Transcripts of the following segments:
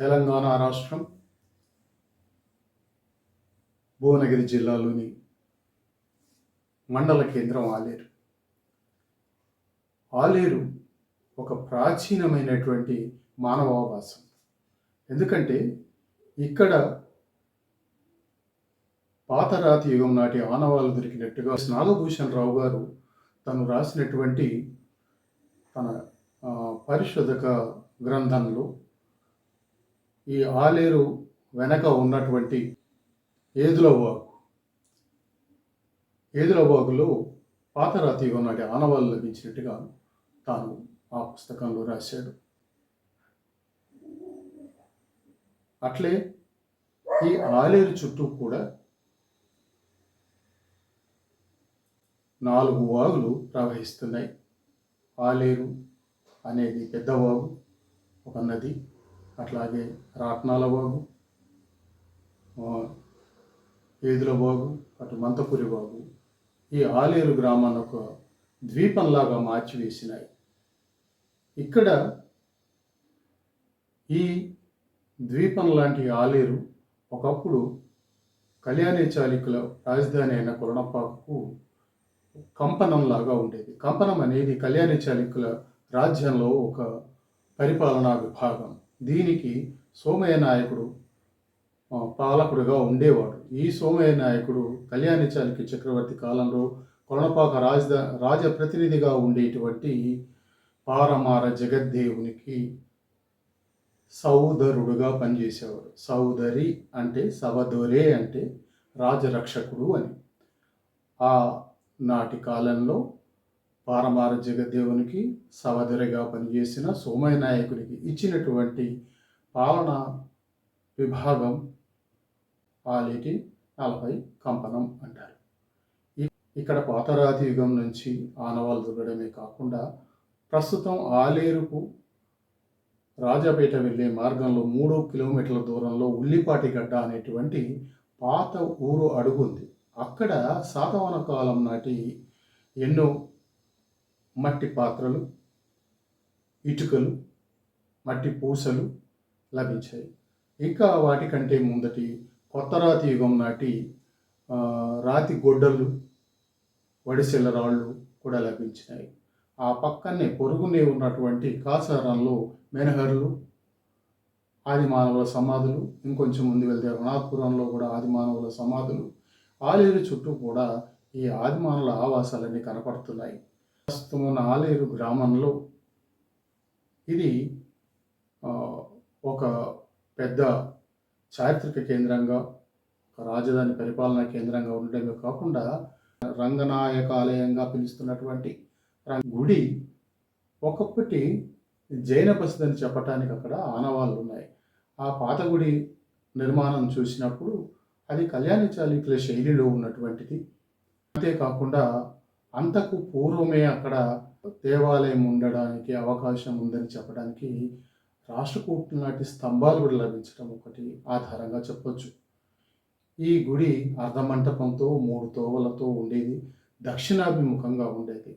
తెలంగాణ రాష్ట్రం భువనగిరి జిల్లాలోని మండల కేంద్రం ఆలేరు. ఆలేరు ఒక ప్రాచీనమైనటువంటి మానవావాసం. ఎందుకంటే ఇక్కడ పాతరాతి యుగం నాటి ఆనవాళ్ళు దొరికినట్టుగా నాగభూషణ్ రావు గారు తను రాసినటువంటి తన పరిశోధక గ్రంథంలో ఈ ఆలేరు వెనక ఉన్నటువంటి ఏదులవాగు ఏదులవాగులో పాతరాతి నాటి ఆనవాళ్ళు లభించినట్టుగా తాను ఆ పుస్తకంలో రాశాడు. అట్లే ఈ ఆలేరు చుట్టూ కూడా నాలుగు వాగులు ప్రవహిస్తున్నాయి. ఆలేరు అనేది పెద్ద వాగు ఒక నది అట్లాగే రాట్నాల వాగు ఏదుల వాగు అటు మంతపురి వాగు ఈ ఆలేరు గ్రామాన్ని ఒక ద్వీపంలాగా మార్చివేసినాయి. ఇక్కడ ఈ ద్వీపం లాంటి ఆలేరు ఒకప్పుడు కళ్యాణి చాళుక్యుల రాజధాని అయిన కొరణపాకు కంపనంలాగా ఉండేది. కంపనం అనేది కళ్యాణి చాళుక్యుల రాజ్యంలో ఒక పరిపాలనా విభాగం. దీనికి సోమయ్య నాయకుడు పాలకుడిగా పాలకుడుగా ఉండేవాడు. ఈ సోమయ్య నాయకుడు కళ్యాణి చాళుక్య చక్రవర్తి కాలంలో కొరణపాక రాజధా రాజప్రతినిధిగా ఉండేటువంటి పారమార జగద్దేవునికి సౌదరుడుగా పనిచేసేవాడు సౌదరి అంటే సవదొరే అంటే రాజరక్షకుడు అని. ఆ నాటి కాలంలో పారమార జగద్దేవునికి సవదరిగా పనిచేసిన సోమయ్య నాయకునికి ఇచ్చినటువంటి పాలన విభాగం ఆలేటి నలభై కంపనం అంటారు. ఇక్కడ పాతరాతి యుగం నుంచి ఆనవాళ్ళు దొరకడమే కాకుండా ప్రస్తుతం ఆలేరుకు రాజాపేట వెళ్ళే మార్గంలో మూడు కిలోమీటర్ల దూరంలో ఉల్లిపాటి గడ్డ అనేటువంటి పాత ఊరు అడుగుంది. అక్కడ సాతవన కాలం నాటి ఎన్నో మట్టి పాత్రలు ఇటుకలు మట్టి పూసలు లభించాయి. ఇంకా వాటికంటే ముందటి కొత్త రాతి యుగం నాటి రాతి గొడ్డలు వడిసెల రాళ్ళు కూడా లభించినాయి. ఆ పక్కనే పొరుగునే ఉన్నటువంటి కాసారంలో మెనహర్లు ఆది మానవుల సమాధులు ఇంకొంచెం ముందు వెళ్తే రుణాపురంలో కూడా ఆది మానవుల సమాధులు. ఆలేరు చుట్టూ కూడా ఈ ఆది మానవుల ఆవాసాలన్నీ కనపడుతున్నాయి. ప్రస్తుతం ఉన్న ఆలేరు గ్రామంలో ఇది ఒక పెద్ద చారిత్రక కేంద్రంగా ఒక రాజధాని పరిపాలనా కేంద్రంగా ఉండడమే కాకుండా రంగనాయక ఆలయంగా పిలుస్తున్నటువంటి రం- గుడి ఒకప్పటి జైన బసది చెప్పటానికి అక్కడ ఆనవాళ్ళు ఉన్నాయి. ఆ పాత గుడి నిర్మాణం చూసినప్పుడు అది కళ్యాణి చాళుక్యుల శైలిలో ఉన్నటువంటిది. అంతేకాకుండా అంతకు పూర్వమే అక్కడ దేవాలయం ఉండడానికి అవకాశం ఉందని చెప్పడానికి రాష్ట్రకూటు నాటి స్తంభాలు కూడా లభించడం ఒకటి ఆధారంగా చెప్పొచ్చు. ఈ గుడి అర్ధమంటపంతో మూడు తోవలతో ఉండేది. దక్షిణాభిముఖంగా ఉండేది.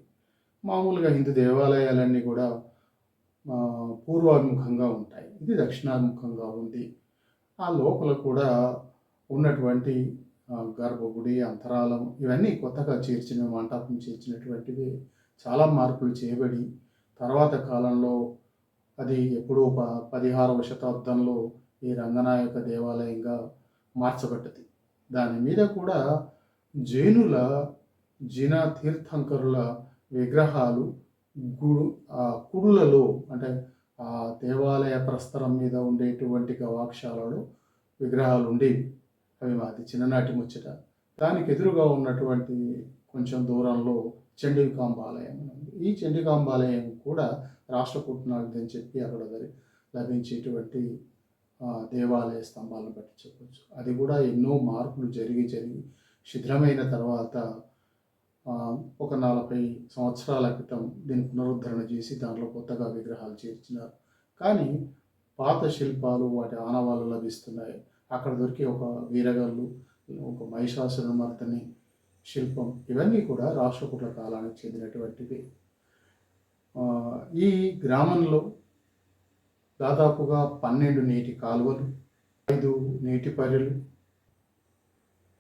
మామూలుగా హిందూ దేవాలయాలన్నీ కూడా పూర్వాభిముఖంగా ఉంటాయి. ఇది దక్షిణాభిముఖంగా ఉంది. ఆ లోపల కూడా ఉన్నటువంటి గర్భగుడి అంతరాలం ఇవన్నీ కొత్తగా చేర్చిన మంటపం చేర్చినటువంటివి చాలా మార్పులు చేయబడి తర్వాత కాలంలో అది ఎప్పుడో ప పదిహారవ శతాబ్దంలో ఈ రంగనాయక దేవాలయంగా మార్చబడ్డది. దాని మీద కూడా జైనుల జిన తీర్థంకరుల విగ్రహాలు గుడు ఆ కుడులలో అంటే ఆ దేవాలయ ప్రస్తరం మీద ఉండేటువంటి గవాక్షాలలో విగ్రహాలు ఉండేవి. అవి మాది చిన్ననాటి ముచ్చట. దానికి ఎదురుగా ఉన్నటువంటి కొంచెం దూరంలో చండీకాంబాలయం ఉంది. ఈ చండీకాంబాలయం కూడా రాష్ట్రకూటనాథ్ అని చెప్పి అక్కడ లభించేటువంటి దేవాలయ స్తంభాలను బట్టి చెప్పచ్చు. అది కూడా ఎన్నో మార్పులు జరిగి జరిగి శిథిలమైన తర్వాత ఒక నలభై సంవత్సరాల క్రితం దీన్ని పునరుద్ధరణ చేసి దాంట్లో కొత్తగా విగ్రహాలు చేర్చినారు. కానీ పాత శిల్పాలు వాటి ఆనవాళ్ళు లభిస్తున్నాయి. అక్కడ దొరికే ఒక వీరగల్లు ఒక మహిషాసురమర్దని శిల్పం ఇవన్నీ కూడా రాష్ట్రకూట్ల కాలానికి చెందినటువంటివి. ఈ గ్రామంలో దాదాపుగా పన్నెండు నీటి కాలువలు ఐదు నీటి పర్యలు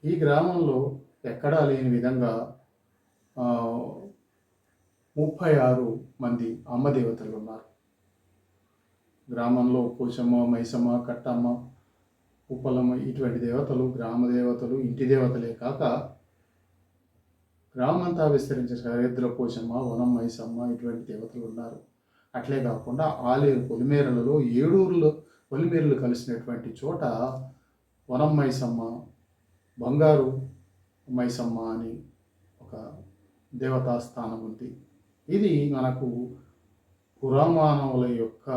ఈ గ్రామంలో ఎక్కడా లేని విధంగా ముప్పై ఆరు మంది అమ్మ దేవతలు ఉన్నారు. గ్రామంలో పోచమ్మ మైసమ్మ కట్టమ్మ ఉప్పలమ్మ ఇటువంటి దేవతలు గ్రామ దేవతలు ఇంటి దేవతలే కాక గ్రామంతా విస్తరించిన సరిహద్దుల కోసమ్మ వనం మైసమ్మ ఇటువంటి దేవతలు ఉన్నారు. అట్లే కాకుండా ఆలేరు పొలిమేరలలో ఏడూరులో పొలిమేరలు కలిసినటువంటి చోట వనం మైసమ్మ బంగారు మైసమ్మ అని ఒక దేవతా స్థానం ఉంది. ఇది మనకు పురామానవుల యొక్క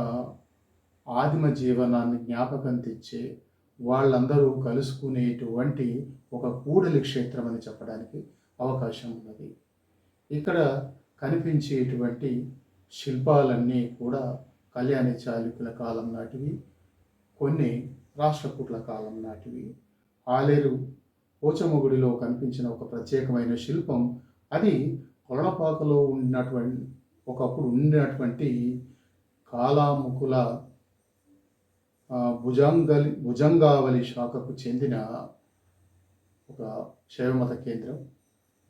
ఆదిమ జీవనాన్ని జ్ఞాపకం తెచ్చే వాళ్ళందరూ కలుసుకునేటువంటి ఒక కూడలి క్షేత్రం అని చెప్పడానికి అవకాశం ఉన్నది. ఇక్కడ కనిపించేటువంటి శిల్పాలన్నీ కూడా కళ్యాణి చాళుక్యుల కాలం నాటివి కొన్ని రాష్ట్రకూట్ల కాలం నాటివి. ఆలేరు పోచమగుడిలో కనిపించిన ఒక ప్రత్యేకమైన శిల్పం అది కొలపాకలో ఉన్నటువంటి ఒకప్పుడు ఉన్నటువంటి కాలాముకుల భుజంగలి భుజంగావలి శాఖకు చెందిన ఒక శైవమత కేంద్రం.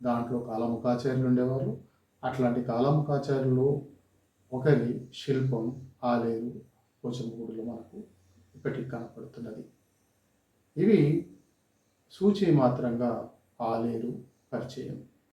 దాంట్లో కాలముఖాచార్యులు ఉండేవారు. అట్లాంటి కాలముఖాచార్యులు ఒకరి శిల్పం ఆలేరు పోచమ్మగుడిలో మనకు ఇప్పటికి కనపడుతున్నది. ఇవి సూచి మాత్రంగా ఆలేరు పరిచయం.